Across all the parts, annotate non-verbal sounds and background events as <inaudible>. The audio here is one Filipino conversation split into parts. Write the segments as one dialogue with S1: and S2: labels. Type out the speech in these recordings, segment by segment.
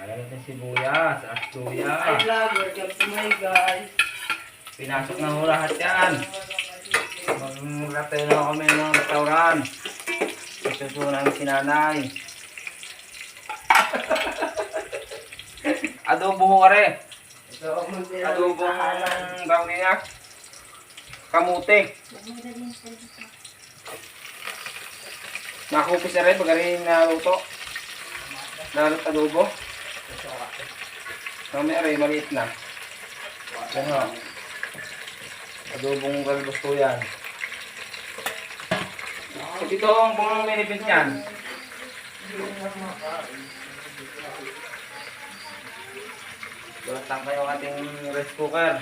S1: Lalagyan natin sibuyas at luya.
S2: Ay, vlog. Welcome to my guys.
S1: Pinasok na ho lahat yan. Mag-ratay na kami ng mga restaurant. Itutuwa namin si nanay. <laughs> Adobo ho kare. Adobong gawin niya. Kamuti. Nakupis na rin pag rin naluto. Nalut adobo. Kami rin, maliit na. Yan o. Adobong galbos ko yan. So, dito ang pang minipin yan. Bulat lang kayo ang ating rice cooker.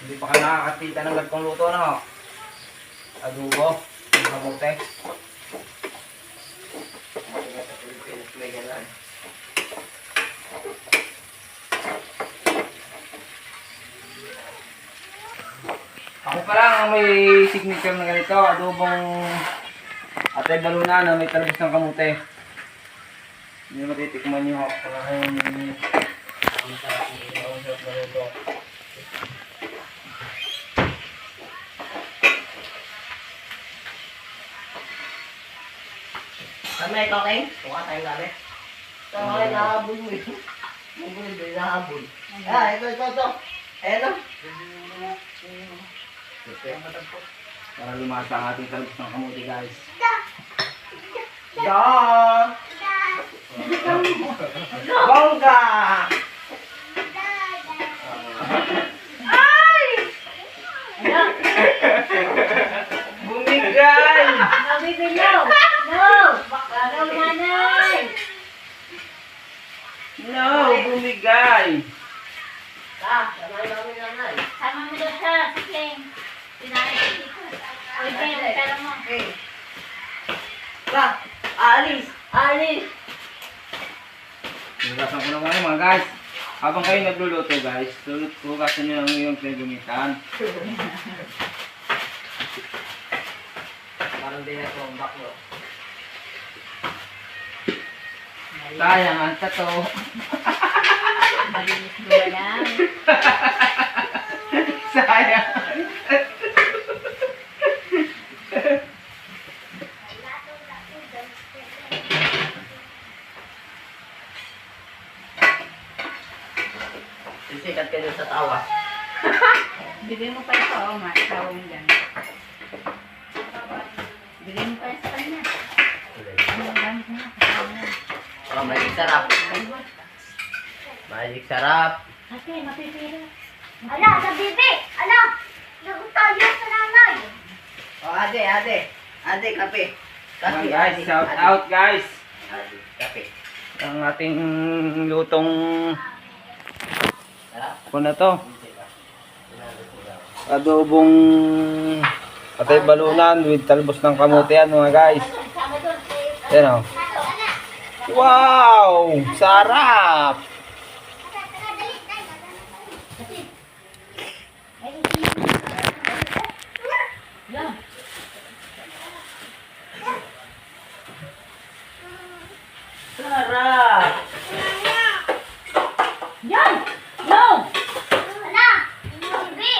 S1: Hindi pa ka nakakakita ng gantong luto, no? Adobo, kamote. Ako pa lang ang may signature na ganito, adobong atay baluna na may talbos ng kamute. Hindi matitikman nyo ako ang sarap ang sarap na luto.
S2: Ano ito, King? Mukha tayong dami. Ito, okay, nahabol mo eh. Nahabol mo, nahabol. Ah, ito, ito, ito. Ayan o.
S1: Para lumasa ang ating talbos ng kamute guys.
S2: Da! Bongga!
S1: Bumigay!
S3: Nabibilaw! No! Bakla daw nanay!
S1: No, bumigay!
S2: Ah, samahan namin nanay.
S3: Sama mo daw siya, si King. Sinanay si Tito. O, King, ang pera mo.
S2: Okay. La, alis, alis.
S1: Hugasan ko naman yun, mga guys. Habang kayo nagluluto guys, hugasan nyo ang iyong pinagamitan.
S2: Parang din ito ang baklo.
S1: Sayang ang tato.
S3: Malinis mo ba lang?
S1: Sayang.
S2: Sisikat ka dun sa tawa.
S3: Bigay mo pa ito, o ma. Ikaw mo dyan. Bigay mo pa ito sa kanya. Ano ang gamit mo.
S2: Oh, magic sarap. Magic sarap.
S3: Ate, mapipira.
S4: Ala, sa bibi! Ala! Lagot tayo sa nanay!
S2: Oh, ate, ate. Ate, kape. Kape,
S1: Mga guys, shout out guys.
S2: Ate, kape.
S1: Ang ating lutong
S2: Sarap.
S1: ano na to? Adobong patay balunan with talbos ng kamote yan mga guys. Yan o. Wow! Sarap!
S2: Sarap.
S3: Yan! No!
S4: Ala! Bibi!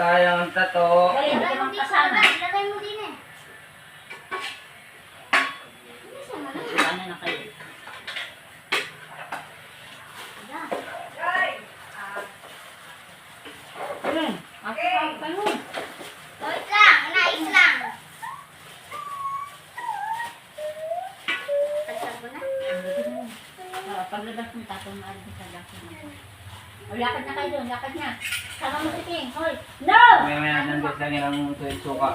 S1: Sayang ang tato.
S3: Ka
S4: mo dito,
S3: kasama.
S4: ilagay mo din eh.
S3: Ano na kayo?
S4: Na.
S3: Paglabas ng tatong maalis sa lakad mo. O, lakad na kayo doon, lakad na. Sama mo si King. Hoy! No!
S1: May may nandit lang yan ang tuwid suka.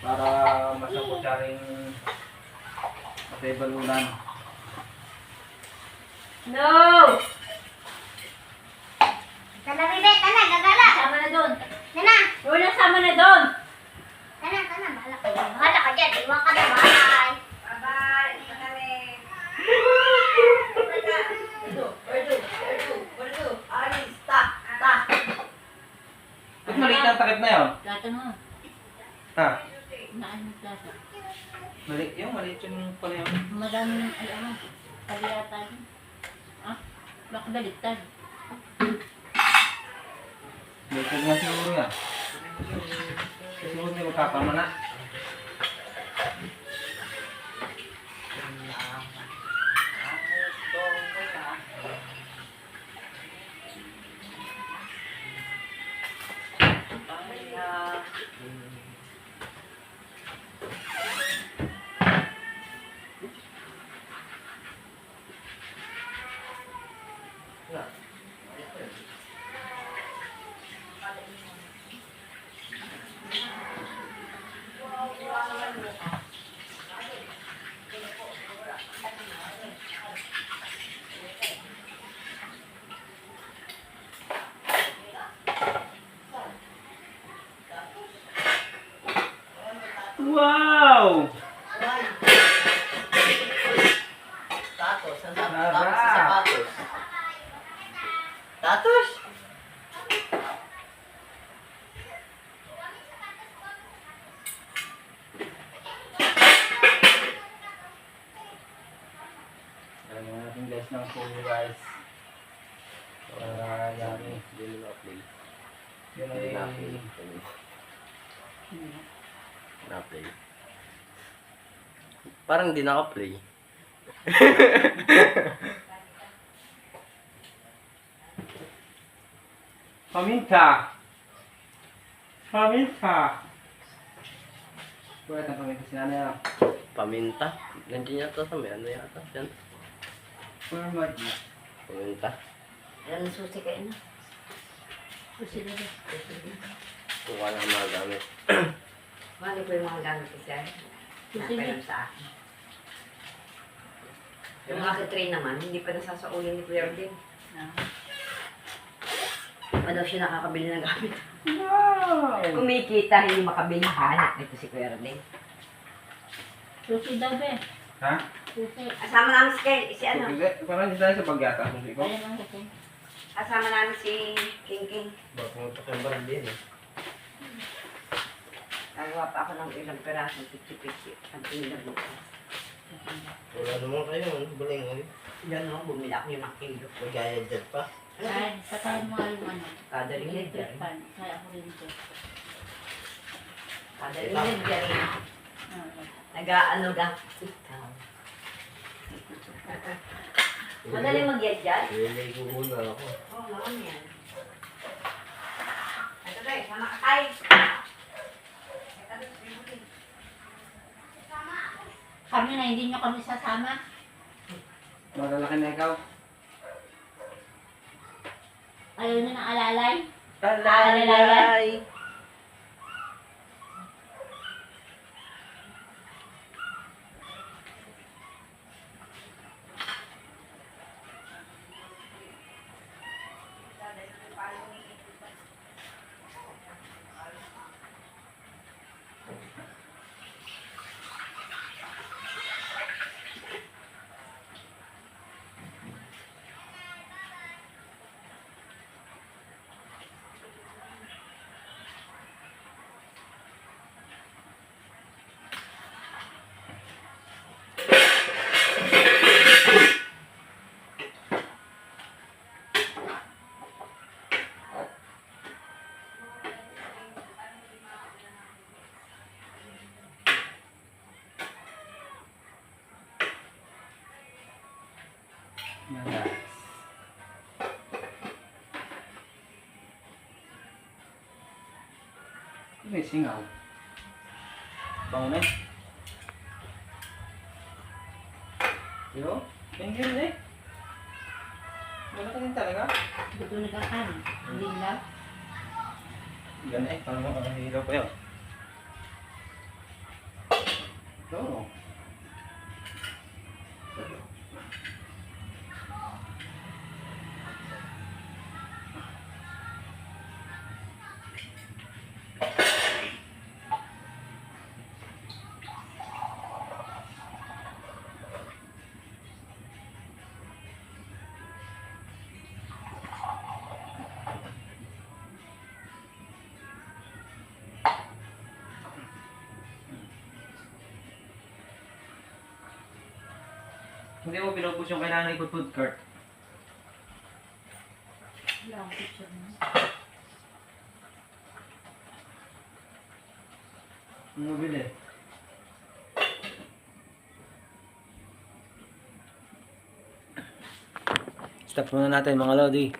S1: Para masapot siya rin patay balunan.
S3: No!
S4: Tala, bibi, tala, gagala.
S3: Sama na doon.
S4: Tala,
S3: Wala sama na doon.
S4: tala, tala, bahala ka dyan. Bahala ka dyan, iwan ka na, bye.
S2: Ito, ito, ito, ito. Alis, ta, ta.
S1: Ba't maliit ang takip na yun?
S3: Plato mo.
S1: Ha?
S3: Naan yung plato.
S1: Maliit yung maliit yung pala yun.
S3: Madaming, ay ano, kaliyata yun. Ah, baka baliktad.
S1: Baliktad nga siguro yan. Siguro magkapamana. Wow!
S5: Tatos. Ang sabi
S1: Sarap.
S5: tapos sa sapatos. Tatos?
S1: Alam mo natin pulo guys. Para yummy.
S2: Hindi mo na-play.
S1: Yun ay...
S2: na-play. Parang di naka-play. <laughs>
S1: Paminta! Paminta! Buhat ang paminta si nanay ah.
S2: Paminta. Nandiyan yata sa may ano yata. Yan.
S1: Puro magi.
S2: Paminta.
S5: Yan ang susi kayo na.
S3: Susi na rin.
S2: Kuha na ang mga gamit. <clears throat>
S5: Mali po yung mga gamit ko siya. Sa akin. Yung mga tray naman, hindi pa nasasaulin ni Kuya din.
S3: Ah.
S5: Pa daw siya nakakabili ng gamit.
S1: Wow!
S5: Kumikita, hindi makabili. Hanap nito si Kuya Rodin.
S3: Susi daw be.
S1: Ha?
S5: Asama namin si, Kay- si ano?
S1: Susi? Parang hindi tayo sa bagyata. Susi ko.
S5: Asama namin si King King.
S2: Ba, pumunta kayong barang din eh.
S5: Nagawa pa ako ng ilang peraso, pichi-pichi. Ang pinila bukas.
S2: Wala naman kayo. Ano baling ano?
S5: Yan o, bumili ako yung mga kilo.
S2: Magaya dyan pa.
S3: Ayan, patayin mo yung ano.
S5: Kada rin
S3: Electric fan. Kaya ako rin ito.
S5: Kada rin yan.
S3: Ah,
S5: Nag-aano ka? Ikaw. Madali mag-yan dyan?
S2: Nilay ko muna ako.
S5: Oo, oh, naman yan. Ito tayo, sama ka tayo.
S3: Kami na hindi nyo kami sasama.
S1: Malalaki na ikaw.
S3: Ayaw nyo ng alalay.
S5: Talalay.
S1: Yes. May singaw. Bango na eh. Yo, thank you eh. Wala ka din talaga.
S3: Gusto na kakan. Hindi lang.
S1: Eh, parang makakahilo pa yun. Oo. Hindi mo pinupus yung kailangan ikot food cart.
S3: Wala akong picture mo.
S1: Ano bili? Stop muna natin mga Lodi.